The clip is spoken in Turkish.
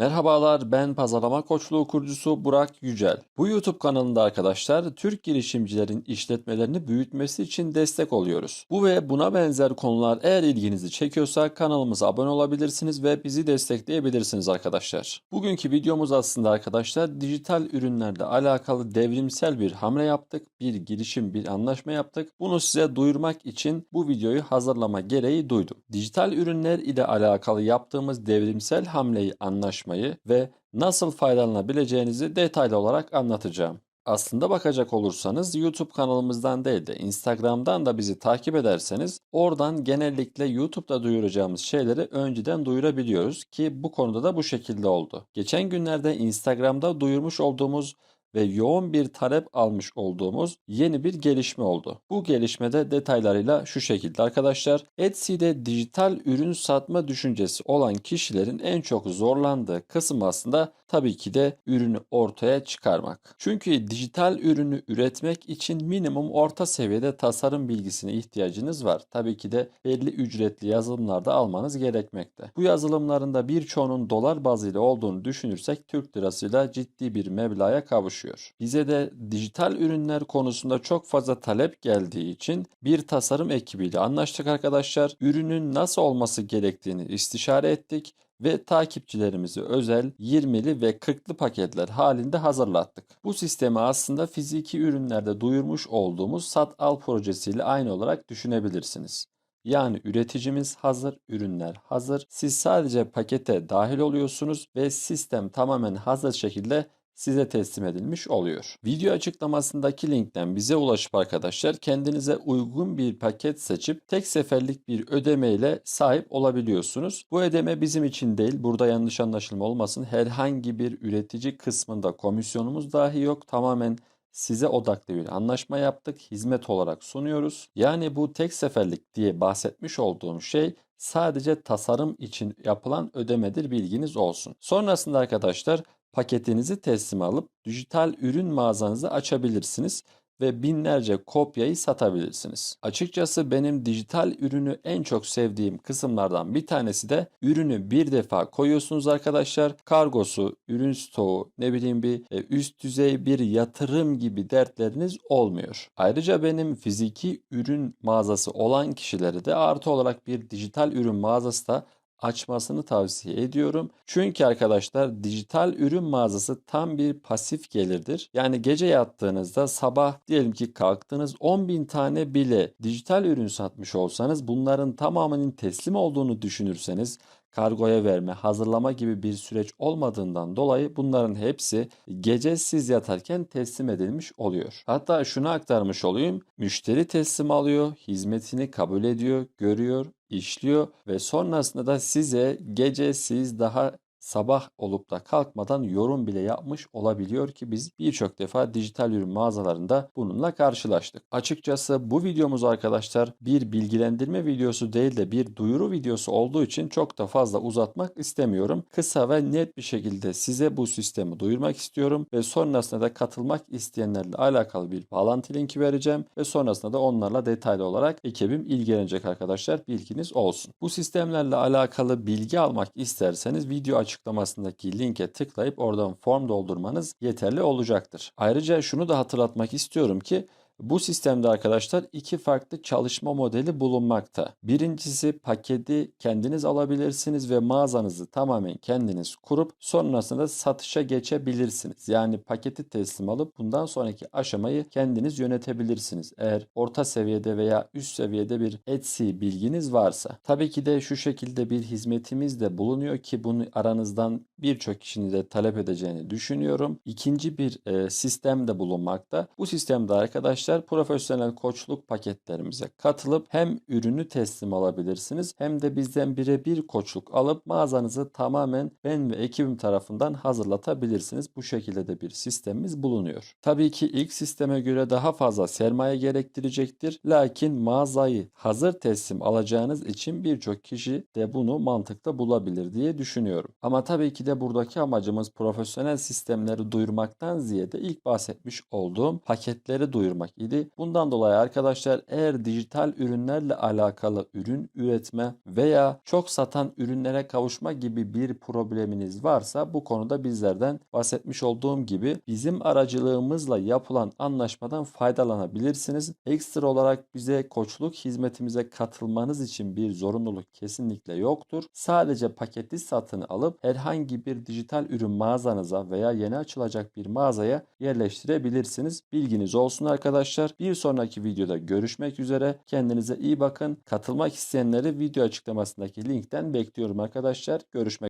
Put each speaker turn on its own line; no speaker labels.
Merhabalar ben pazarlama koçluğu kurucusu Burak Yücel. Bu YouTube kanalında arkadaşlar Türk girişimcilerin işletmelerini büyütmesi için destek oluyoruz. Bu ve buna benzer konular eğer ilginizi çekiyorsa kanalımıza abone olabilirsiniz ve bizi destekleyebilirsiniz arkadaşlar. Bugünkü videomuz aslında arkadaşlar dijital ürünlerle alakalı devrimsel bir hamle yaptık. Bir girişim, bir anlaşma yaptık. Bunu size duyurmak için bu videoyu hazırlama gereği duydum. Dijital ürünler ile alakalı yaptığımız devrimsel hamleyi anlaşmayı ve nasıl faydalanabileceğinizi detaylı olarak anlatacağım. Aslında bakacak olursanız YouTube kanalımızdan değil de Instagram'dan da bizi takip ederseniz oradan genellikle YouTube'da duyuracağımız şeyleri önceden duyurabiliyoruz ki bu konuda da bu şekilde oldu. Geçen günlerde Instagram'da duyurmuş olduğumuz ve yoğun bir talep almış olduğumuz yeni bir gelişme oldu. Bu gelişmede detaylarıyla şu şekilde arkadaşlar. Etsy'de dijital ürün satma düşüncesi olan kişilerin en çok zorlandığı kısım aslında tabii ki de ürünü ortaya çıkarmak. Çünkü dijital ürünü üretmek için minimum orta seviyede tasarım bilgisine ihtiyacınız var. Tabii ki de belli ücretli yazılımlarda almanız gerekmekte. Bu yazılımların da birçoğunun dolar bazıyla olduğunu düşünürsek Türk lirasıyla ciddi bir meblağa kavuşuyor. Bize de dijital ürünler konusunda çok fazla talep geldiği için bir tasarım ekibiyle anlaştık arkadaşlar. Ürünün nasıl olması gerektiğini istişare ettik ve takipçilerimizi özel 20'li ve 40'lı paketler halinde hazırlattık. Bu sistemi aslında fiziki ürünlerde duyurmuş olduğumuz Sat Al projesiyle aynı olarak düşünebilirsiniz. Yani üreticimiz hazır, ürünler hazır. Siz sadece pakete dahil oluyorsunuz ve sistem tamamen hazır şekilde size teslim edilmiş oluyor. Video açıklamasındaki linkten bize ulaşıp arkadaşlar kendinize uygun bir paket seçip tek seferlik bir ödeme ile sahip olabiliyorsunuz. Bu ödeme bizim için değil. Burada yanlış anlaşılma olmasın. Herhangi bir üretici kısmında komisyonumuz dahi yok. Tamamen size odaklı bir anlaşma yaptık. Hizmet olarak sunuyoruz. Yani bu tek seferlik diye bahsetmiş olduğum şey sadece tasarım için yapılan ödemedir bilginiz olsun. Sonrasında arkadaşlar paketinizi teslim alıp dijital ürün mağazanızı açabilirsiniz ve binlerce kopyayı satabilirsiniz. Açıkçası benim dijital ürünü en çok sevdiğim kısımlardan bir tanesi de ürünü bir defa koyuyorsunuz arkadaşlar. Kargosu, ürün stoğu, ne bileyim bir e, üst düzey bir yatırım gibi dertleriniz olmuyor. Ayrıca benim fiziki ürün mağazası olan kişilere de artı olarak bir dijital ürün mağazası da açmasını tavsiye ediyorum. Çünkü arkadaşlar dijital ürün mağazası tam bir pasif gelirdir. Yani gece yattığınızda sabah diyelim ki kalktınız 10 bin tane bile dijital ürün satmış olsanız bunların tamamının teslim olduğunu düşünürseniz kargoya verme, hazırlama gibi bir süreç olmadığından dolayı bunların hepsi gece siz yatarken teslim edilmiş oluyor. Hatta şunu aktarmış olayım. Müşteri teslim alıyor, hizmetini kabul ediyor, görüyor, işliyor ve sonrasında da size gece siz daha sabah olup da kalkmadan yorum bile yapmış olabiliyor ki biz birçok defa dijital ürün mağazalarında bununla karşılaştık. Açıkçası bu videomuz arkadaşlar bir bilgilendirme videosu değil de bir duyuru videosu olduğu için çok da fazla uzatmak istemiyorum. Kısa ve net bir şekilde size bu sistemi duyurmak istiyorum ve sonrasında da katılmak isteyenlerle alakalı bir bağlantı linki vereceğim ve sonrasında da onlarla detaylı olarak ekibim ilgilenecek arkadaşlar bilginiz olsun. Bu sistemlerle alakalı bilgi almak isterseniz video açıklamasındaki linke tıklayıp oradan form doldurmanız yeterli olacaktır. Ayrıca şunu da hatırlatmak istiyorum ki bu sistemde arkadaşlar iki farklı çalışma modeli bulunmakta. Birincisi paketi kendiniz alabilirsiniz ve mağazanızı tamamen kendiniz kurup sonrasında satışa geçebilirsiniz. Yani paketi teslim alıp bundan sonraki aşamayı kendiniz yönetebilirsiniz. Eğer orta seviyede veya üst seviyede bir Etsy bilginiz varsa. Tabii ki de şu şekilde bir hizmetimiz de bulunuyor ki bunu aranızdan birçok kişinin de talep edeceğini düşünüyorum. İkinci bir e, sistem de bulunmakta. Bu sistemde arkadaşlar profesyonel koçluk paketlerimize katılıp hem ürünü teslim alabilirsiniz hem de bizden birebir koçluk alıp mağazanızı tamamen ben ve ekibim tarafından hazırlatabilirsiniz. Bu şekilde de bir sistemimiz bulunuyor. Tabii ki ilk sisteme göre daha fazla sermaye gerektirecektir. Lakin mağazayı hazır teslim alacağınız için birçok kişi de bunu mantıklı bulabilir diye düşünüyorum. Ama tabii ki de buradaki amacımız profesyonel sistemleri duyurmaktan ziyade ilk bahsetmiş olduğum paketleri duyurmak idi. Bundan dolayı arkadaşlar eğer dijital ürünlerle alakalı ürün üretme veya çok satan ürünlere kavuşma gibi bir probleminiz varsa bu konuda bizlerden bahsetmiş olduğum gibi bizim aracılığımızla yapılan anlaşmadan faydalanabilirsiniz. Ekstra olarak bize koçluk hizmetimize katılmanız için bir zorunluluk kesinlikle yoktur. Sadece paketli satın alıp herhangi bir dijital ürün mağazanıza veya yeni açılacak bir mağazaya yerleştirebilirsiniz. Bilginiz olsun arkadaşlar. Bir sonraki videoda görüşmek üzere. Kendinize iyi bakın. Katılmak isteyenleri video açıklamasındaki linkten bekliyorum arkadaşlar. Görüşmek